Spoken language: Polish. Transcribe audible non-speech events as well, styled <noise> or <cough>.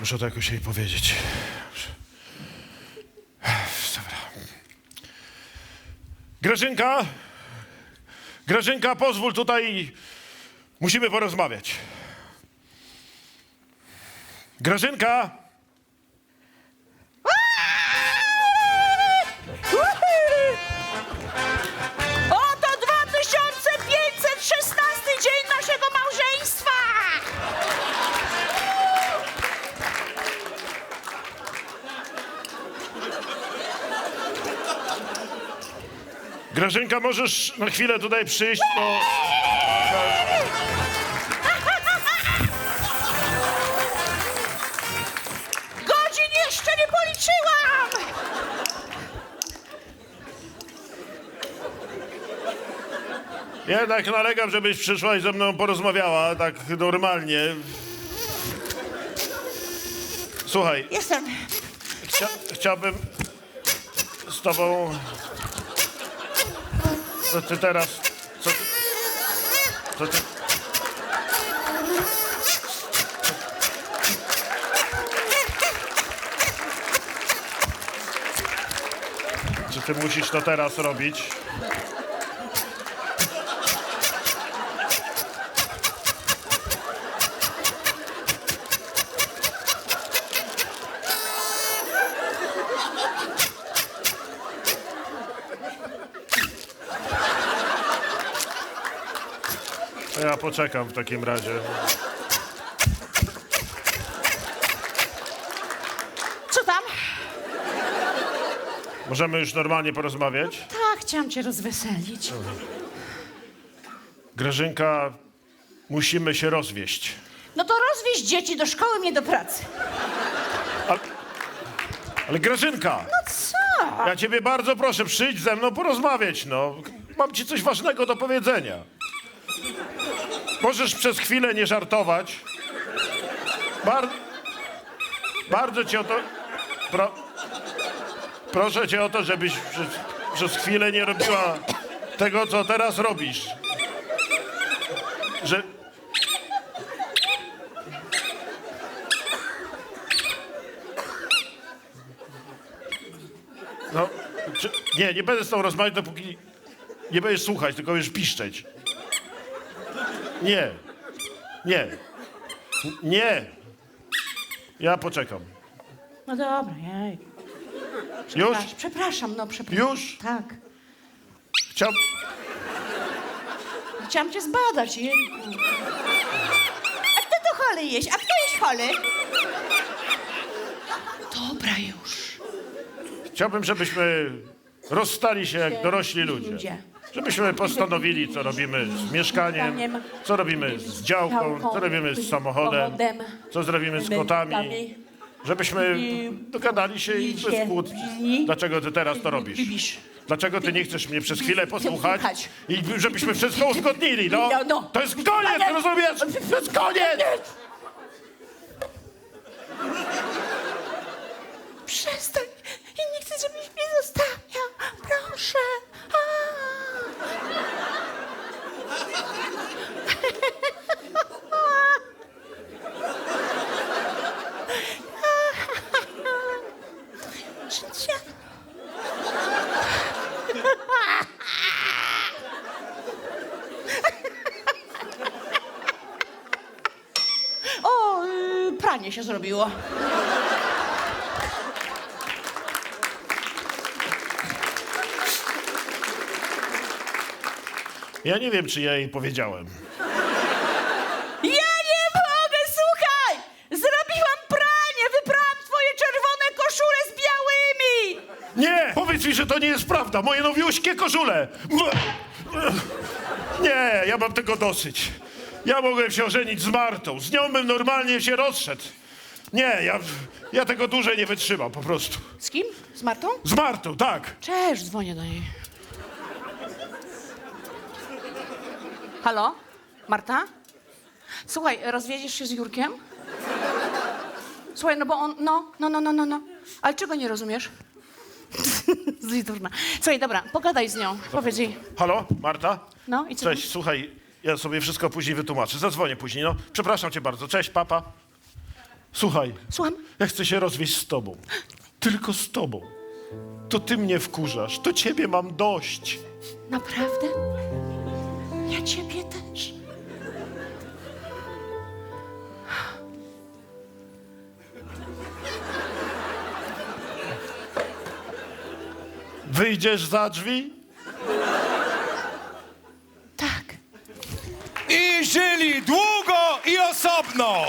Muszę to jakoś jej powiedzieć. Dobra. Grażynka! Grażynka, pozwól tutaj. Musimy porozmawiać. Grażynka! Grażynka, możesz na chwilę tutaj przyjść, bo... Godzin jeszcze nie policzyłam! Jednak nalegam, żebyś przyszła i ze mną porozmawiała, tak normalnie. Słuchaj, Jestem. chcia, chciałbym z tobą... Co ty teraz... Co. Co ty... Czy ty musisz to teraz robić? Ja poczekam w takim razie. Co tam? Możemy już normalnie porozmawiać? Tak, chciałam cię rozweselić. Grażynka, musimy się rozwieść. No to rozwieź dzieci do szkoły, mnie do pracy. Ale, ale Grażynka, No co? ja ciebie bardzo proszę, przyjdź ze mną porozmawiać, no. Mam ci coś ważnego do powiedzenia. Możesz przez chwilę nie żartować. Bar... Bardzo cię o to... Pro... Proszę cię o to, żebyś przez, przez chwilę nie robiła tego, co teraz robisz. Że... No, czy, nie, nie będę z tobą rozmawiać, dopóki nie będziesz słuchać, tylko będziesz piszczeć. Nie. Nie. Nie. Ja poczekam. No dobra, jej. Już? Przepraszam, Przepraszam, no przepraszam. Już? Tak. Chciał... Chciałam cię zbadać, jejku. A kto to choly jeść? A kto jest choly? Dobra już. Chciałbym, żebyśmy rozstali się jak dorośli ludzie. Ludzie. Żebyśmy postanowili, co robimy z mieszkaniem, co robimy z działką, co robimy z samochodem, co zrobimy z kotami. Żebyśmy dogadali się i bez Dlaczego ty teraz to robisz? Dlaczego ty nie chcesz mnie przez chwilę posłuchać i żebyśmy wszystko uzgodnili, no? No, no. To jest koniec, rozumiesz? To jest koniec! Przestań. Ja nie chcę, żebyś mnie zostawiał. Proszę. A. Życia. O, pranie się zrobiło. Ja nie wiem, czy ja jej powiedziałem. Ja nie mogę, słuchaj! Zrobiłam pranie, wyprałam twoje czerwone koszule z białymi! Nie! Powiedz mi, że to nie jest prawda! Moje nowiuśkie koszule! Nie, ja mam tego dosyć. Ja mogłem się ożenić z Martą. Z nią bym normalnie się rozszedł. Nie, ja, ja tego dłużej nie wytrzymam, po prostu. Z kim? Z Martą? Z Martą, tak. Cześć, dzwonię do niej. Halo? Marta? Słuchaj, rozwiedziesz się z Jurkiem? Słuchaj, no bo on, no, no, no, no, no, no. Ale czego nie rozumiesz? <laughs> Zlitówna. Słuchaj, dobra, pogadaj z nią, powiedz jej. Halo, Marta? No i co? Cześć, słuchaj, ja sobie wszystko później wytłumaczę. Zadzwonię później, no. Przepraszam cię bardzo. Cześć, papa. Słuchaj, Słucham? ja chcę się rozwieść z tobą. Tylko z tobą. To ty mnie wkurzasz, to ciebie mam dość. Naprawdę? Ja ciebie też. Wyjdziesz za drzwi? Tak. I żyli długo i osobno.